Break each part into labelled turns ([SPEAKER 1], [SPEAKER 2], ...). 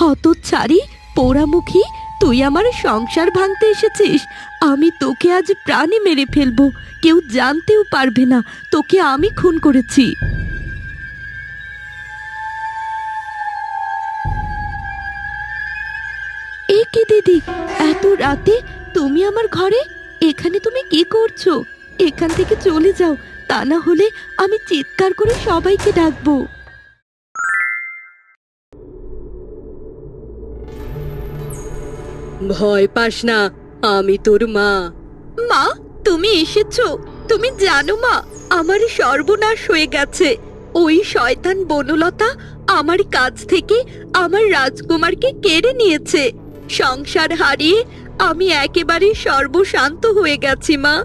[SPEAKER 1] হত ছাড়ি পোড়ামুখী, তুই আমার সংসার ভাঙতে এসেছিস। আমি তোকে আজ প্রাণে মেরে ফেলব। কেউ জানতেও পারবে না, তোকে আমি খুন করেছি। এ কি দিদি, এত রাতে তুমি আমার ঘরে? এখানে তুমি কি করছ? এখান থেকে চলে যাও, তা না হলে আমি চিৎকার করে সবাইকে ডাকবো।
[SPEAKER 2] ভয় পাস না আমি তোর মা।
[SPEAKER 1] মা তুমি এসেছ। তুমি জানো মা আমার সর্বনাশ হয়ে গেছে। ওই শয়তান বনলতা আমার কাছ থেকে আমার রাজকুমারকে কেড়ে নিয়েছে। সংসার হারিয়ে আমি একেবারে সর্বশান্ত হয়ে গেছি মা।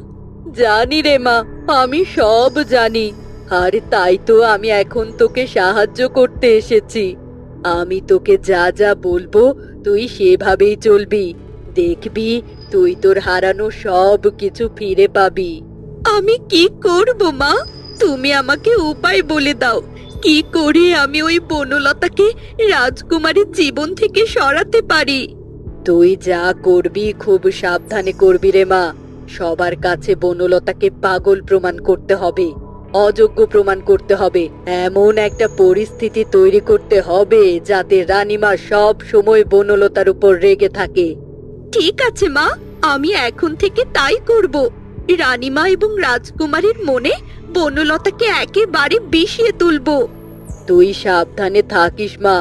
[SPEAKER 2] জানি রে মা আমি সব জানি। আর তাই তো আমি এখন তোকে সাহায্য করতে এসেছি। আমি তোকে যা যা বলব তুই সেভাবেই চলবি। দেখবি, তুই তোর হারানো সব কিছু ফিরে পাবি।
[SPEAKER 1] আমি কি করব, মা? তুমি আমাকে উপায় বলে দাও। কি করে আমি ওই বনলতাকে রাজকুমারের জীবন থেকে সরাতে পারি?
[SPEAKER 2] তুই যা করবি, খুব সাবধানে করবি রে মা। সবার কাছে বনলতাকে পাগল প্রমাণ করতে হবে। অযোগ্য প্রমাণ করতে হবে। এমন একটা পরিস্থিতি তৈরি করতে হবে যাতে রানীমা সব সময় বনলতার উপর রেগে থাকে।
[SPEAKER 1] ঠিক আছে মা। আমি এখন থেকে তাই করব। রানীমা এবং রাজকুমারীর মনে বনলতাকে একেবারে বিষিয়ে তুলবো।
[SPEAKER 2] তুই সাবধানে থাকিস মা।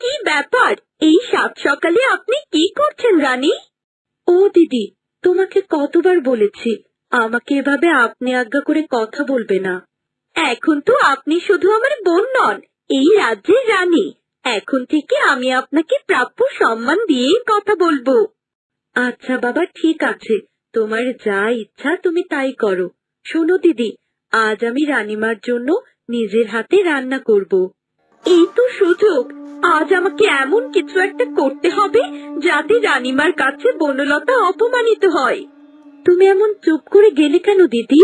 [SPEAKER 1] কি ব্যাপার এই সাত সকালে আপনি কি করছেন রানী? ও দিদি তোমাকে কতবার বলেছি, আমাকে এভাবে আপনি আজ্ঞা করে কথা বলবে না। এখন তো আপনি শুধু আমার বোন নন, এই রাজ্যের রানী। এখন থেকে আমি আপনাকে প্রাপ্য সম্মান দিয়েই কথা বলব। আচ্ছা বাবা, ঠিক আছে। তোমার যা ইচ্ছা তুমি তাই করো। শোনো দিদি, আজ আমি রানীমার জন্য নিজের হাতে রান্না করব। এই তো সুযোগ। আজ আমাকে এমন কিছু একটা করতে হবে যাতে রানিমার কাছে বনলতা অপমানিত হয়। তুমি এমন চুপ করে গেলে কেন, দিদি?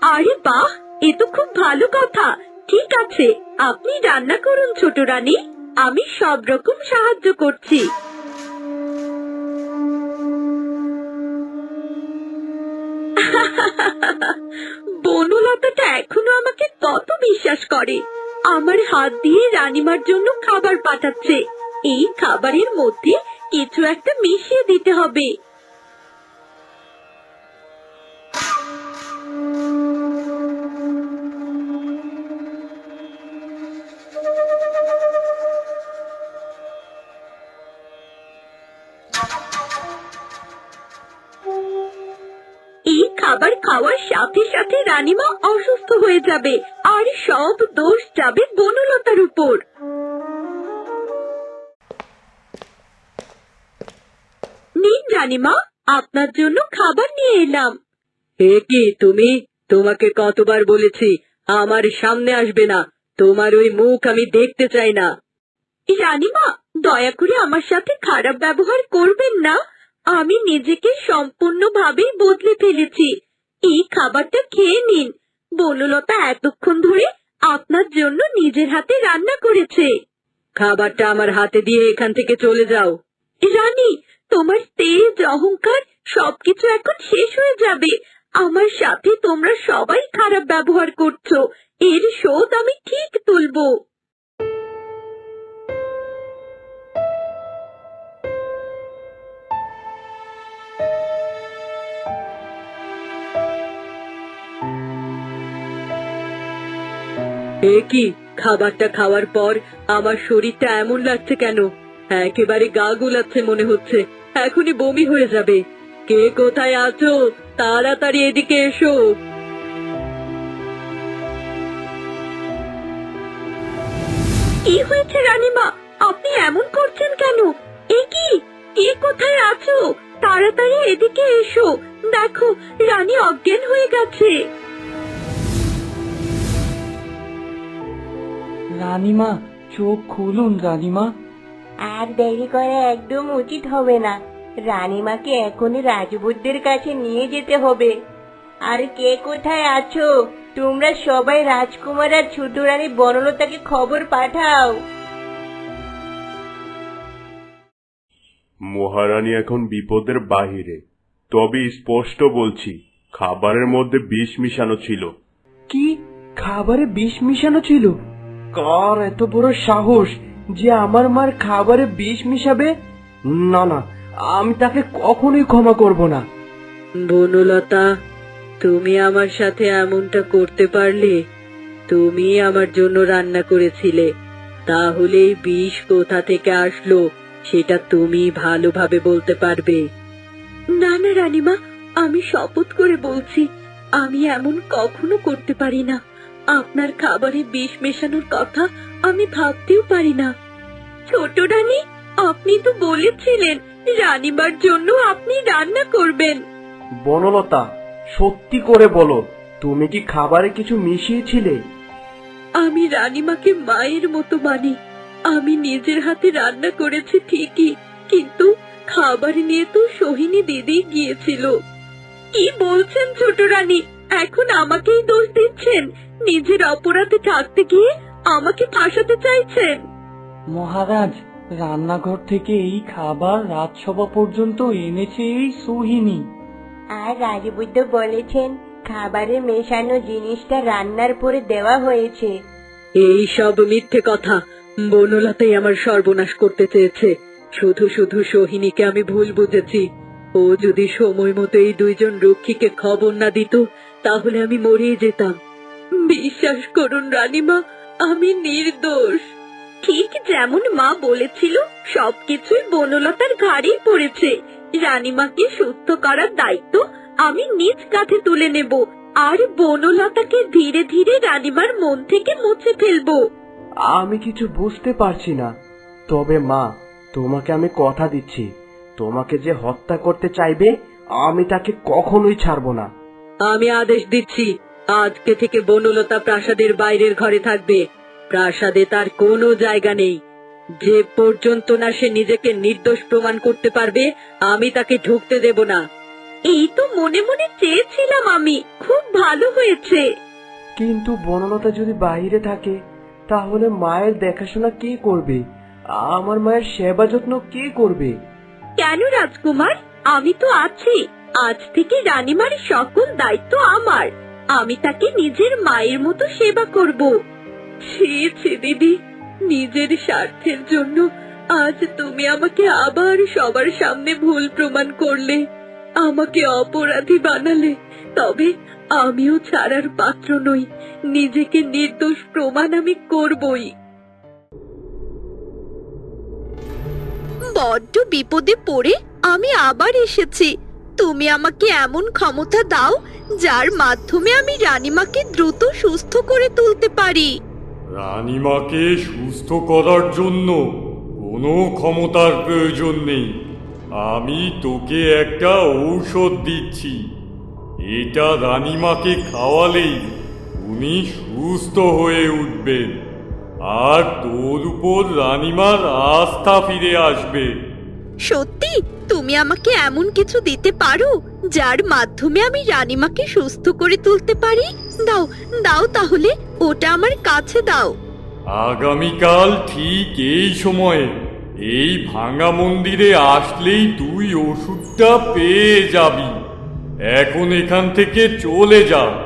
[SPEAKER 1] আরে বাহ, এ তো খুব ভালো কথা। ঠিক আছে, আপনি রান্না করুন ছোট রানী। আমি সব রকম সাহায্য করছি। বনলতাটা এখনও আমাকে কত বিশ্বাস করে। আমার হাত দিয়ে রানিমার জন্য খাবার পাঠাচ্ছে। এই খাবারের মধ্যে কিছু একটা মিশিয়ে দিতে হবে। এই খাবার খাওয়ার সাথে সাথে রানিমা অসুস্থ হয়ে যাবে। আর সব দোষ যাবে বনলতার উপর। নিন রানীমা আপনার জন্য খাবার নিয়ে এলাম।
[SPEAKER 2] এ কি তুমি? তোমাকে কতবার বলেছি আমার সামনে আসবে না। তোমার ওই মুখ আমি দেখতে চাই না।
[SPEAKER 1] রানীমা দয়া করে আমার সাথে খারাপ ব্যবহার করবেন না। আমি নিজেকে সম্পূর্ণভাবেই বদলে ফেলেছি। এই খাবারটা খেয়ে নিন। বনলতা এতক্ষণ ধরে আপনার জন্য নিজের হাতে রান্না করেছে।
[SPEAKER 2] খাবারটা আমার হাতে দিয়ে এখান থেকে চলে যাও।
[SPEAKER 1] রানী, তোমার তেজ, অহংকার সবকিছু এখন শেষ হয়ে যাবে। আমার সাথে তোমরা সবাই খারাপ ব্যবহার করছ। এর শোধ আমি ঠিক তুলবো।
[SPEAKER 2] এ কি? খাবারটা খাওয়ার পর আমার শরীরটা এমন লাগছে কেন? একেবারে গা গুলাচ্ছে মনে হচ্ছে। এখনই বমি হয়ে যাবে। কে কোথায় আছো? তাড়াতাড়ি এদিকে এসো।
[SPEAKER 1] কি হয়েছে রানীমা? আপনি এমন করছেন কেন? এ কি? কে কোথায় আছো? তাড়াতাড়ি এদিকে এসো। দেখো, রানী অজ্ঞান হয়ে গেছে।
[SPEAKER 3] রানীমা চোখ খুলুন রানীমা।
[SPEAKER 4] আর দেরি করা একদম উচিত হবে না। রানীমাকে এখনই রাজবুদ্ধের কাছে নিয়ে যেতে হবে। আর কে কোথায় আছো? তোমরা সবাই রাজকুমার আর ছোট রানী বনলতাকে খবর পাঠাও।
[SPEAKER 5] মহারানী এখন বিপদের বাহিরে। তবে স্পষ্ট বলছি খাবারের মধ্যে বিষ মিশানো ছিল।
[SPEAKER 3] কি? খাবারে বিষ মিশানো ছিল? কার এত বড় সাহস যে আমার মার খাবারে বিষ মিশাবে? না না আমি তাকে কখনোই ক্ষমা করব না।
[SPEAKER 1] বনলতা তুমি আমার সাথে এমনটা করতে পারলে? তুমি আমার জন্য রান্না করেছিলে। তাহলে বিষ কোথা থেকে আসলো সেটা তুমি ভালোভাবে বলতে পারবে। না না রানীমা আমি শপথ করে বলছি আমি এমন কখনো করতে পারি না। আপনার খাবারে বিষ মেশানোর কথা আমি ভাবতেও পারি না। ছোট রানী আপনি তো বলেছিলেন রানীমার জন্য আপনি রান্না করবেন।
[SPEAKER 3] বনলতা সত্যি করে বলো তুমি কি খাবারে কিছু মিশিয়েছিলে?
[SPEAKER 1] আমি রানীমাকে মায়ের মতো মানি। আমি নিজের হাতে রান্না করেছি ঠিকই কিন্তু খাবার নিয়ে তো সোহিনী দিদি গিয়েছিল। কি বলছেন ছোট রানী? এখন আমাকেই দোষ দিচ্ছেন? নিজের অপরাধে থাকতে গিয়ে আমাকে ফাঁসাতে চাইছেন।
[SPEAKER 3] মহারাজ রান্নাঘর থেকে এই খাবার রাজসভা পর্যন্ত এনেছে এই সোহিনী।
[SPEAKER 4] আর রাজবৈদ্য বলেছেন খাবারে মেশানো জিনিসটা রান্নার পরে দেওয়া হয়েছে।
[SPEAKER 1] এই সব মিথ্যে কথা বনলতাই আমার সর্বনাশ করতে চেয়েছে। শুধু শুধু সোহিনীকে আমি ভুল বুঝেছি। ও যদি সময় মতো এই দুইজন রক্ষীকে খবর না দিত তাহলে আমি মরিয়ে যেতাম। বিশ্বাস করুন রানীমা আমি নির্দোষ। ঠিক যেমন মা বলেছিল সবকিছুই বনলতার ঘাড়েই পড়েছে। রানীমাকে সুস্থ করার দায়িত্ব আমি নিজ কাঁধে তুলে নেব আর বনলতাকে ধীরে ধীরে রানীমার মন থেকে মুছে ফেলব।
[SPEAKER 3] আমি কিছু বুঝতে পারছি না। তবে মা তোমাকে আমি কথা দিচ্ছি। তোমাকে যে হত্যা করতে চাইবে আমি তাকে কখনোই ছাড়বো না।
[SPEAKER 1] আমি আদেশ দিচ্ছি আজকে থেকে বনলতা প্রাসাদের বাইরের ঘরে থাকবে। প্রাসাদে তার কোনো জায়গা নেই। যে পর্যন্ত না সে নিজেকে নির্দোষ প্রমাণ করতে পারবে আমি তাকে ঢুকতে দেব না। এই তো মনে মনে চেয়েছিলাম আমি। খুব ভালো হয়েছে।
[SPEAKER 3] কিন্তু বনলতা যদি বাইরে থাকে তাহলে মায়ের দেখাশোনা কে করবে? আমার মায়ের সেবা যত্ন কে করবে?
[SPEAKER 1] কেন রাজকুমার? আমি তো আছি। আজ থেকে রানীমার সকল দায়িত্ব আমার। আমি তাকে নিজের মায়ের মতো সেবা করব। ছি দিদি, নিজের স্বার্থের জন্য আজ তুমি আমাকে আবার সবার সামনে ভুল প্রমাণ করলে, আমাকে অপরাধী বানালে। তবে আমিও ছাড়ার পাত্র নই, নিজেকে নির্দোষ প্রমাণ আমি করবই।
[SPEAKER 2] বড্ড বিপদে পড়ে আমি আবার এসেছি। তুমি আমাকে এমন ক্ষমতা দাও যার মাধ্যমে আমি রানীমাকে দ্রুত সুস্থ করে তুলতে পারি।
[SPEAKER 6] রানীমাকে সুস্থ করার জন্য কোনো ক্ষমতার প্রয়োজন নেই। আমি তোকে একটা ঔষধ দিচ্ছি। এটা রানীমাকে খাওয়ালেই উনি সুস্থ হয়ে উঠবেন। আর তোর উপর রানীমার আস্থা ফিরে আসবে।
[SPEAKER 2] সত্যি? তুমি আমাকে এমন কিছু দিতে পারো, যার মাধ্যমে আমি রানীমাকে সুস্থ করে তুলতে পারি? দাও দাও তাহলে, ওটা আমার কাছে দাও।
[SPEAKER 6] আগামীকাল ঠিক এই সময়ে এই ভাঙা মন্দিরে আসলেই তুই ওষুধটা পেয়ে যাবি। এখন এখান থেকে চলে যা।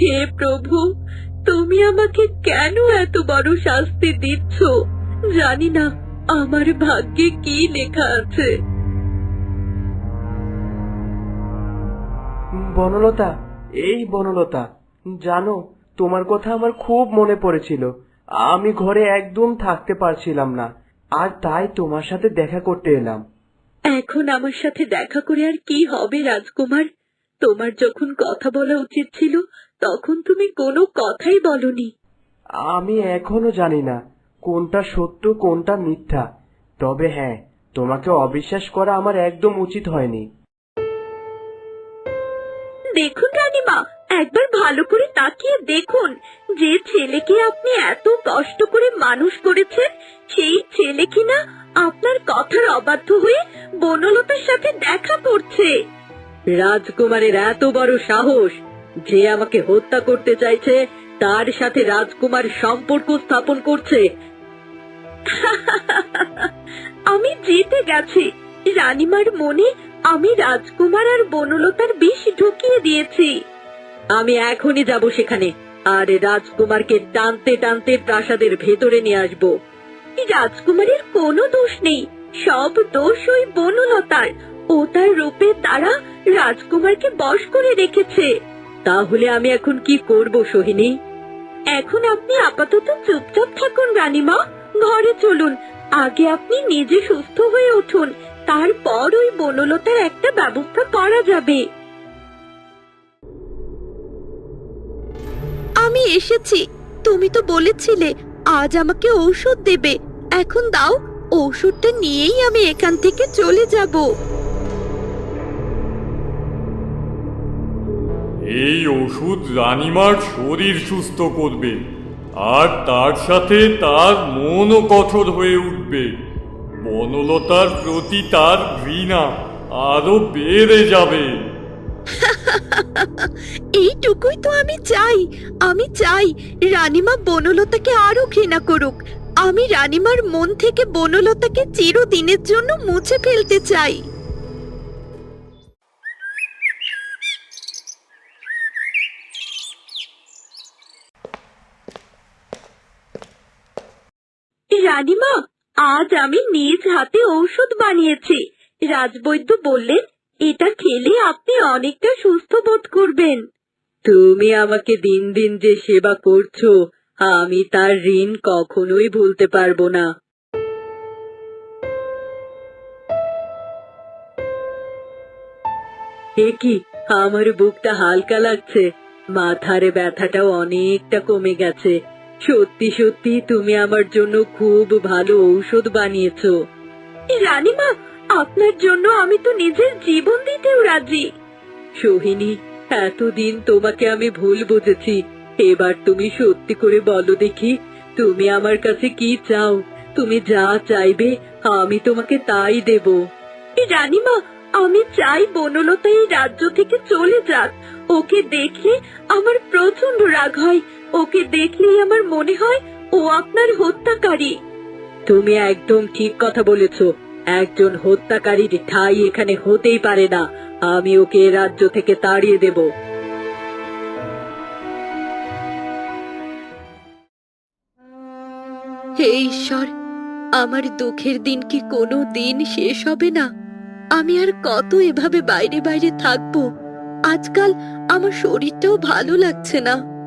[SPEAKER 1] হে প্রভু তুমি আমাকে কেন এত বড় শাস্তি দিচ্ছ? জানি না আমার ভাগ্যে কি লেখা আছে।
[SPEAKER 3] বনলতা এই বনলতা জানো তোমার কথা আমার খুব মনে পড়েছিল। আমি ঘরে একদম থাকতে পারছিলাম না আর তাই তোমার সাথে দেখা করতে এলাম।
[SPEAKER 1] এখন আমার সাথে দেখা করে আর কি হবে রাজকুমার? তোমার যখন কথা বলা উচিত ছিল তখন তুমি কোনো কথাই বলনি।
[SPEAKER 3] আমি এখনও জানি না কোনটা সত্য কোনটা মিথ্যা। তবে হ্যাঁ তোমাকে অবিশ্বাস করা আমার একদম উচিত হয়নি।
[SPEAKER 1] দেখুন রানীমা একবার ভালো করে তাকিয়ে দেখুন যে ছেলেকে আপনি এত কষ্ট করে মানুষ করেছেন সেই ছেলে কিনা আপনার কথার অবাধ্য হয়ে বনলতার সাথে দেখা করছে। রাজকুমারের এত বড় সাহস যে আমাকে হত্যা করতে চাইছে, তার সাথে রাজকুমার সম্পর্ক স্থাপন করছে। আমি জিতে গেছি। রানীমার মনে আমি রাজকুমার আর বনলতার বিষ ঢুকিয়ে দিয়েছি। আমি এখনই যাব সেখানে, আর রাজকুমারকে টানতে টানতে প্রাসাদের ভেতরে নিয়ে আসব। রাজকুমারের কোনো দোষ নেই, সব দোষ ওই বনলতার। ও তার রূপে তারা রাজকুমারকে বশ করে রেখেছে। তাহলে আমি এখন কি করব, সোহিনী? এখন আপনি আপাতত চুপচাপ থাকুন, রানীমা। ঘরে চলুন। আগে আপনি নিজে সুস্থ হয়ে উঠুন। তারপর ওই বনলতার একটা ব্যবস্থা করা যাবে। আমি এসেছি। তুমি তো বলেছিলে, আজ আমাকে ঔষধ দেবে। এখন দাও, ঔষধটা নিয়েই আমি এখান থেকে চলে যাব।
[SPEAKER 6] এই ওষুধ রানিমার শরীর সুস্থ করবে, আর তার সাথে তার মনও কঠোর হয়ে উঠবে। বনলতার প্রতি তার ঘৃণা আরও বেড়ে যাবে।
[SPEAKER 1] এইটুকুই তো আমি চাই আমি চাই রানীমা বনলতাকে আরও ঘৃণা করুক। আমি রানীমার মন থেকে বনলতাকে চিরদিনের জন্য মুছে ফেলতে চাই। রানীমা, আজ আমি নিজ হাতে ঔষধ বানিয়েছি। রাজবৈদ্য বললেন, এটা খেলে আপনি অনেকটা সুস্থ বোধ করবেন। তুমি আমাকে দিন দিন যে সেবা করছ, আমি তার ঋণ কখনোই ভুলতে পারব না। কি, আমার বুকটা হালকা লাগছে। মাথার ব্যথাটাও অনেকটা কমে গেছে। সত্যি সত্যি তুমি আমার জন্য খুব ভালো ঔষধ বানিয়েছো। রানীমা, আপনার জন্য আমি তো নিজের জীবন দিতেও রাজি। সোহিনী, এতদিন তোমাকে আমি ভুল বুঝেছি। এবার তুমি সত্যি করে বলো দেখি, তুমি আমার কাছে কি চাও? তুমি যা চাইবে, আমি তোমাকে তাই দেব। রানীমা, আমি চাই বনলতা এই রাজ্য থেকে চলে যাক। ওকে দেখে আমার প্রচণ্ড রাগ হয়। ওকে দেখলেই আমার মনে হয় ও আপনার হত্যাকারী। তুমি একদম ঠিক কথা বলেছ। একজন হত্যাকারীর ঠাই এখানে হতেই পারে না। আমি ওকে রাজ্য থেকে তাড়িয়ে দেব। হে ঈশ্বর, আমার দুঃখের দিন কি কোনো দিন শেষ হবে না? আমি আর কত এভাবে বাইরে বাইরে থাকব? আজকাল আমার শরীরটাও ভালো লাগছে না।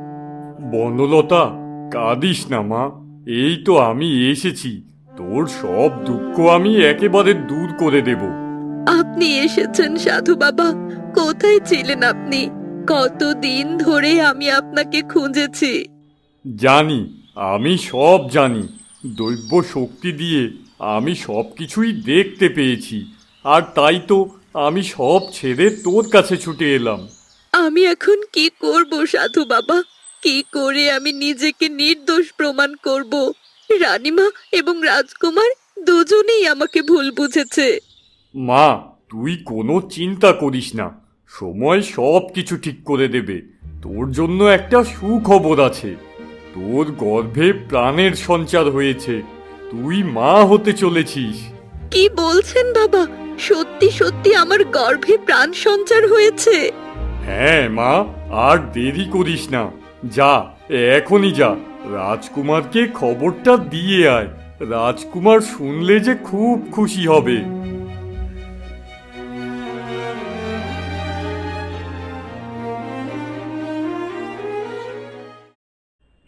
[SPEAKER 6] বনলতা কাঁদিস না মা। এই তো আমি এসেছি। তোর সব দুঃখ আমি একেবারে দূর করে দেব।
[SPEAKER 1] আপনি এসেছেন সাধু বাবা। কোথায় ছিলেন আপনি? কতদিন ধরে আমি আপনাকে খুঁজেছি।
[SPEAKER 6] জানি আমি সব জানি। দৈব্য শক্তি দিয়ে আমি সব কিছুই দেখতে পেয়েছি। আর তাই তো আমি সব ছেড়ে তোর কাছে ছুটে এলাম।
[SPEAKER 1] আমি এখন কি করব সাধু বাবা? কি করে আমি নিজেকে নির্দোষ প্রমাণ করব? রানীমা এবং রাজকুমার দুজনেই আমাকে ভুল বুঝেছে।
[SPEAKER 6] মা তুই কোনো চিন্তা করিস না। সময় সব কিছু ঠিক করে দেবে। তোর জন্য একটা সুখবর আছে। তোর গর্ভে প্রাণের সঞ্চার হয়েছে। তুই মা হতে চলেছিস।
[SPEAKER 1] কি বলছেন বাবা? সত্যি সত্যি আমার গর্ভে প্রাণ সঞ্চার হয়েছে?
[SPEAKER 6] হ্যাঁ মা আর দেরি করিস না। যা এখনই যা। রাজকুমারকে খবরটা দিয়ে আয়। রাজকুমার শুনলে যে খুব খুশি হবে।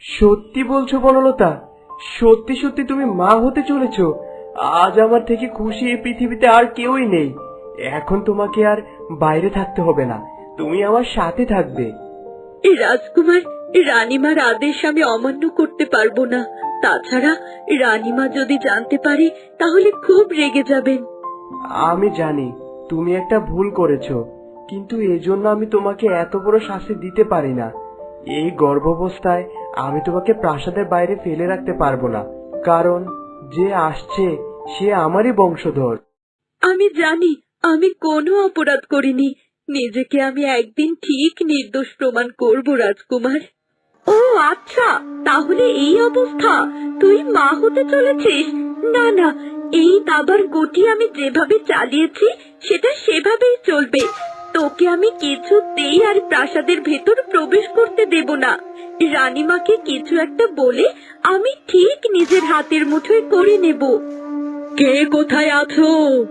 [SPEAKER 3] সত্যি বলছো বনলতা সত্যি সত্যি তুমি মা হতে চলেছ। আজ আমার থেকে খুশি এই পৃথিবীতে আর কেউই নেই। এখন তোমাকে আর বাইরে থাকতে হবে না। তুমি আমার সাথে থাকবে।
[SPEAKER 1] রাজকুমার রানীমার আদেশ আমি অমান্য করতে পারব না। তাছাড়া রানীমা যদি জানতে পারে তাহলে খুব রেগে যাবেন।
[SPEAKER 3] আমি জানি তুমি একটা ভুল করেছ কিন্তু এজন্য আমি তোমাকে এত বড় শাস্তি দিতে পারি না। এই গর্ভাবস্থায় আমি তোমাকে প্রাসাদের বাইরে ফেলে রাখতে পারব না কারণ যে আসছে সে আমারই বংশধর।
[SPEAKER 1] আমি জানি আমি কোনো অপরাধ করিনি। নিজেকে আমি একদিন ঠিক নির্দোষ প্রমাণ করব রাজকুমার। ও আচ্ছা তাহলে এই অবস্থা। তুই মা হতে চলেছিস? না না, এই দাবার গতি আমি যেভাবে চালিয়েছি, সেটা সেভাবেই চলবে। তোকে আমি কিছুতেই আর প্রাসাদের ভেতর প্রবেশ করতে দেব না। রানীমাকে কিছু একটা বলে আমি ঠিক নিজের হাতের মুঠোয় করে নেব। কে কোথায় আছো?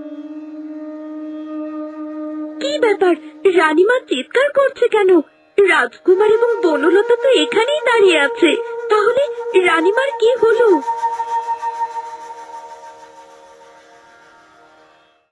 [SPEAKER 1] কি ব্যাপার? রানীমা চিৎকার করছে কেন? রাজকুমার এবং বনলতা তো এখানেই দাঁড়িয়ে আছে। তাহলে রানীমার কি হলো?